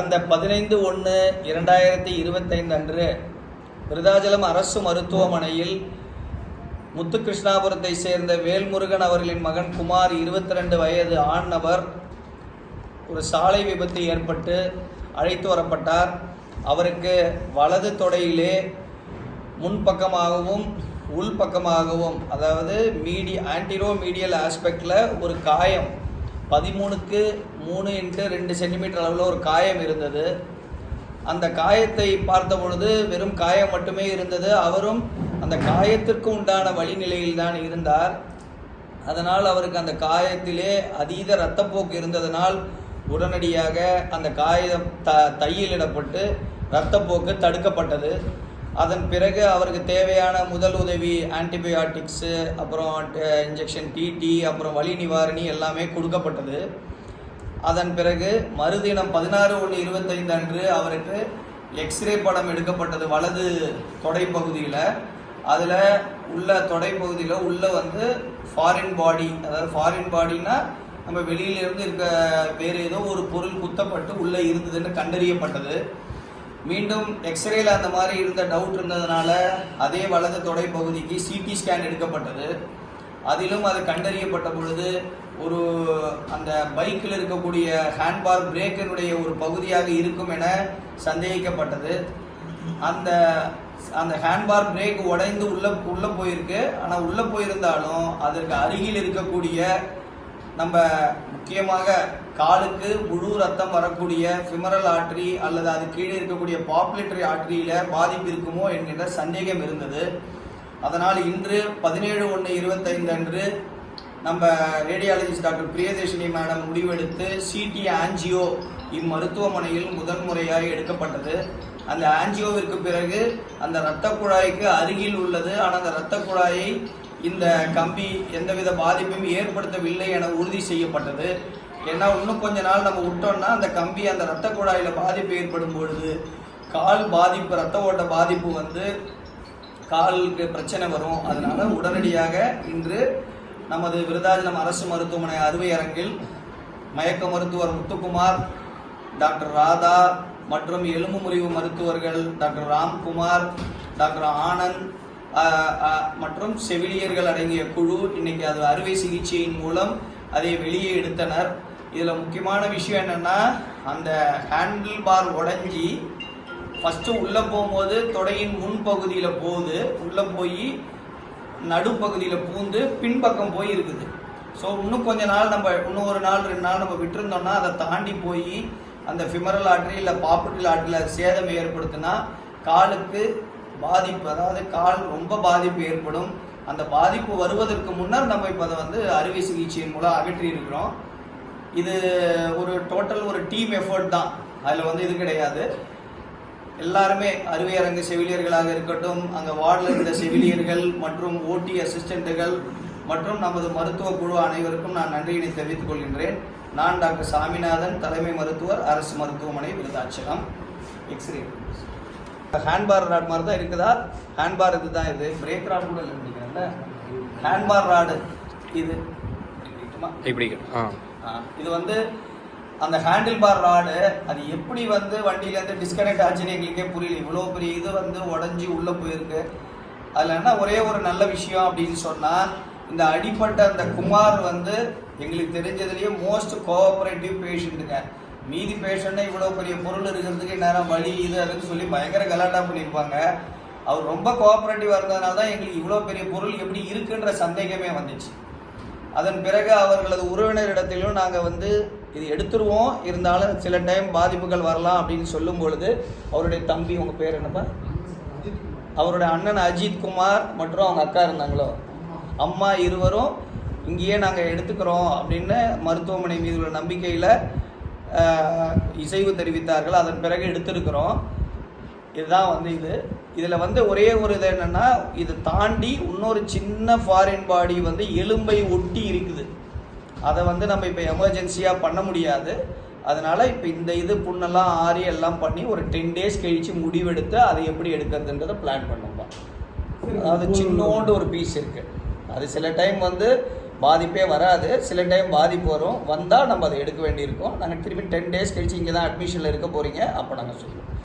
அந்த பதினைந்து ஒன்று இரண்டாயிரத்தி இருபத்தைந்து அன்று விருதாச்சலம் அரசு மருத்துவமனையில் முத்துகிருஷ்ணாபுரத்தை சேர்ந்த வேல்முருகன் அவர்களின் மகன் குமார் இருபத்தி ரெண்டு வயது ஆண் ஒரு சாலை விபத்து ஏற்பட்டு அழைத்து வரப்பட்டார். அவருக்கு வலது தொடையிலே முன்பக்கமாகவும் உள்பக்கமாகவும் அதாவது மீடி ஆன்டிரோ மீடியல் ஆஸ்பெக்டில் ஒரு காயம் பதிமூணுக்கு மூணு இன்ட்டு ரெண்டு சென்டிமீட்டர் அளவில் ஒரு காயம் இருந்தது. அந்த காயத்தை பார்த்த பொழுது வெறும் காயம் மட்டுமே இருந்தது. அவரும் அந்த காயத்திற்கு உண்டான வழிநிலையில் தான் இருந்தார். அதனால் அவருக்கு அந்த காயத்திலே அதீத இரத்தப்போக்கு இருந்ததனால் உடனடியாக அந்த காயம் த தையலிடப்பட்டு இரத்தப்போக்கு தடுக்கப்பட்டது. அதன் பிறகு அவருக்கு தேவையான முதல் உதவி ஆன்டிபயோட்டிக்ஸு அப்புறம் இன்ஜெக்ஷன் டிடி அப்புறம் வலி நிவாரணி எல்லாமே கொடுக்கப்பட்டது. அதன் பிறகு மறுதினம் பதினாறு ஒன்று இருபத்தைந்து அன்று அவருக்கு எக்ஸ்ரே படம் எடுக்கப்பட்டது வலது தொடைப்பகுதியில். அதில் உள்ள தொடைப்பகுதியில் உள்ள வந்து ஃபாரின் பாடி அதாவது ஃபாரின் பாடினா நம்ம வெளியிலிருந்து இருக்க வேறு ஏதோ ஒரு பொருள் குத்தப்பட்டு உள்ளே இருந்ததுன்னு கண்டறியப்பட்டது. மீண்டும் எக்ஸ்ரேல அந்த மாதிரி இருந்த டவுட் இருந்ததுனால அதே வலது தொடை பகுதிக்கு சிடி ஸ்கேன் எடுக்கப்பட்டது. அதிலும் அது கண்டறியப்பட்ட பொழுது ஒரு அந்த பைக்கில் இருக்கக்கூடிய ஹேண்ட்பார் பிரேக்கினுடைய ஒரு பகுதியாக இருக்கும் என சந்தேகிக்கப்பட்டது. அந்த அந்த ஹேண்ட்பார் பிரேக் உடைந்து உள்ள உள்ளே போயிருக்கு. ஆனால் உள்ளே போயிருந்தாலும் அதற்கு அருகில் இருக்கக்கூடிய நம்ம முக்கியமாக காலுக்கு முழு ரத்தம் வரக்கூடிய ஃபிமரல் ஆட்ரி அல்லது அது கீழே இருக்கக்கூடிய பாப்புலேட்டரி ஆட்ரியில் பாதிப்பு இருக்குமோ என்கின்ற சந்தேகம் இருந்தது. அதனால் இன்று பதினேழு ஒன்று இருபத்தைந்து அன்று நம்ம ரேடியாலஜிஸ்ட் டாக்டர் பிரியதர்ஷினி மேடம் முடிவெடுத்து சிடி ஆன்ஜியோ இம்மருத்துவமனையில் முதல் முறையாக எடுக்கப்பட்டது. அந்த ஆன்ஜியோவிற்கு பிறகு அந்த இரத்த குழாய்க்கு அருகில் உள்ளது. ஆனால் அந்த இரத்த குழாயை இந்த கம்பி எந்தவித பாதிப்பும் ஏற்படுத்தவில்லை என உறுதி செய்யப்பட்டது. ஏன்னா இன்னும் கொஞ்ச நாள் நம்ம விட்டோம்னா அந்த கம்பி அந்த இரத்த குழாயில் பாதிப்பு ஏற்படும் பொழுது கால் பாதிப்பு இரத்த ஓட்ட பாதிப்பு வந்து காலுக்கு பிரச்சனை வரும். அதனால் உடனடியாக இன்று நமது விருதாச்சலம் அரசு மருத்துவமனை அறுவை அரங்கில் மயக்க மருத்துவர் முத்துக்குமார் டாக்டர் ராதா மற்றும் எலும்பு முறிவு மருத்துவர்கள் டாக்டர் ராம்குமார் டாக்டர் ஆனந்த் மற்றும் செவிலியர்கள் அடங்கிய குழு இன்னைக்கு அது அறுவை சிகிச்சையின் மூலம் அதை வெளியே எடுத்தனர். இதில் முக்கியமான விஷயம் என்னென்னா அந்த ஹேண்டில் பார் உடைஞ்சி ஃபஸ்ட்டு உள்ளே போகும்போது தொடையின் முன்பகுதியில் போகுது. உள்ளே போய் நடுப்பகுதியில் பூந்து பின்பக்கம் போய் இருக்குது. ஸோ இன்னும் கொஞ்ச நாள் நம்ம இன்னும் ஒரு நாள் ரெண்டு நாள் நம்ம விட்டுருந்தோம்னா அதை தாண்டி போய் அந்த ஃபிமரல் ஆட்ரி இல்லை பாப்புட்டில் ஆற்றில் சேதம் ஏற்படுத்தினா காலுக்கு பாதிப்பு அதாவது கால் ரொம்ப பாதிப்பு ஏற்படும். அந்த பாதிப்பு வருவதற்கு முன்னர் நம்ம இப்போ அதை வந்து அறுவை சிகிச்சையின் மூலம் அகற்றி இருக்கிறோம் இது ஒரு டோட்டல் ஒரு டீம் எஃபர்ட் தான். அதில் வந்து இது கிடையாது. எல்லாருமே அறுவை அரங்கு செவிலியர்களாக இருக்கட்டும் அங்கே வார்டில் இருந்த செவிலியர்கள் மற்றும் ஓடி அசிஸ்டண்ட்டுகள் மற்றும் நமது மருத்துவ குழு அனைவருக்கும் நான் நன்றியினை தெரிவித்துக் கொள்கின்றேன். நான் டாக்டர் சாமிநாதன் தலைமை மருத்துவர் அரசு மருத்துவமனை விருதாச்சலம். எக்ஸ்ரே ஹேண்ட்பார் ராட் மாதிரி தான் இருக்குதா? ஹேண்ட்பார் இது தான் இது. பிரேக் ராட் கூட இல்லை நினைக்கிறேன்ல. ஹேண்ட்பார் ராடு இது? இப்படி இது வந்து அந்த ஹேண்டில் பார் ராடு அது எப்படி வந்து வண்டியிலேருந்து டிஸ்கனெக்ட் ஆச்சுன்னு எங்களுக்கே புரியல. இவ்வளோ பெரிய இது வந்து உடஞ்சி உள்ளே போயிருக்கு. அதில் என்ன ஒரே ஒரு நல்ல விஷயம் அப்படின்னு சொன்னால் இந்த அடிப்பட்ட அந்த குமார் வந்து எங்களுக்கு தெரிஞ்சதுலேயே மோஸ்ட் கோஆப்ரேட்டிவ் பேஷண்ட்டுங்க மீதி பேஷண்ட்டை இவ்வளோ பெரிய பொருள் இருக்கிறதுக்கு நேரம் வழி இது அதுன்னு சொல்லி பயங்கர கலாட்டா பண்ணியிருப்பாங்க. அவர் ரொம்ப கோஆப்ரேட்டிவாக இருந்ததுனால தான் எங்களுக்கு இவ்வளோ பெரிய பொருள் எப்படி இருக்குன்ற சந்தேகமே வந்துச்சு. அதன் பிறகு அவர்களது உறவினரிடத்திலும் நாங்கள் வந்து இது எடுத்துருவோம் இருந்தாலும் சில டைம் பாதிப்புகள் வரலாம் அப்படின்னு சொல்லும் பொழுது அவருடைய தம்பி உங்கள் பேர் என்னப்பா? அவருடைய அண்ணன் அஜித் குமார் மற்றும் அவங்க அக்கா இருந்தாங்களோ? அம்மா இருவரும் இங்கேயே நாங்கள் எடுத்துக்கிறோம் அப்படின்னு மருத்துவமனை மீது உள்ள நம்பிக்கையில் இசைவு தெரிவித்தார்கள். அதன் பிறகு எடுத்திருக்கிறோம். இதுதான் வந்து இது. இதில் வந்து ஒரே ஒரு இது என்னென்னா இது தாண்டி இன்னொரு சின்ன ஃபாரின் பாடி வந்து எலும்பை ஒட்டி இருக்குது. அதை வந்து நம்ம இப்போ எமர்ஜென்சியாக பண்ண முடியாது. அதனால் இப்போ இந்த இது புண்ணெல்லாம் ஆறி எல்லாம் பண்ணி ஒரு டென் டேஸ் கழித்து முடிவெடுத்து அதை எப்படி எடுக்கிறதுன்றதை பிளான் பண்ணுவோம் அதாவது சின்னோண்டு ஒரு பீஸ் இருக்குது அது சில டைம் வந்து பாதிப்பே வராது. சில டைம் பாதிப்பு வரும். வந்தால் நம்ம அதை எடுக்க வேண்டியிருக்கும். நாங்கள் திரும்பி டென் டேஸ் கழிச்சு இங்கே தான் அட்மிஷனில் இருக்க போகிறீங்க அப்போ நாங்கள் சொல்லுவோம்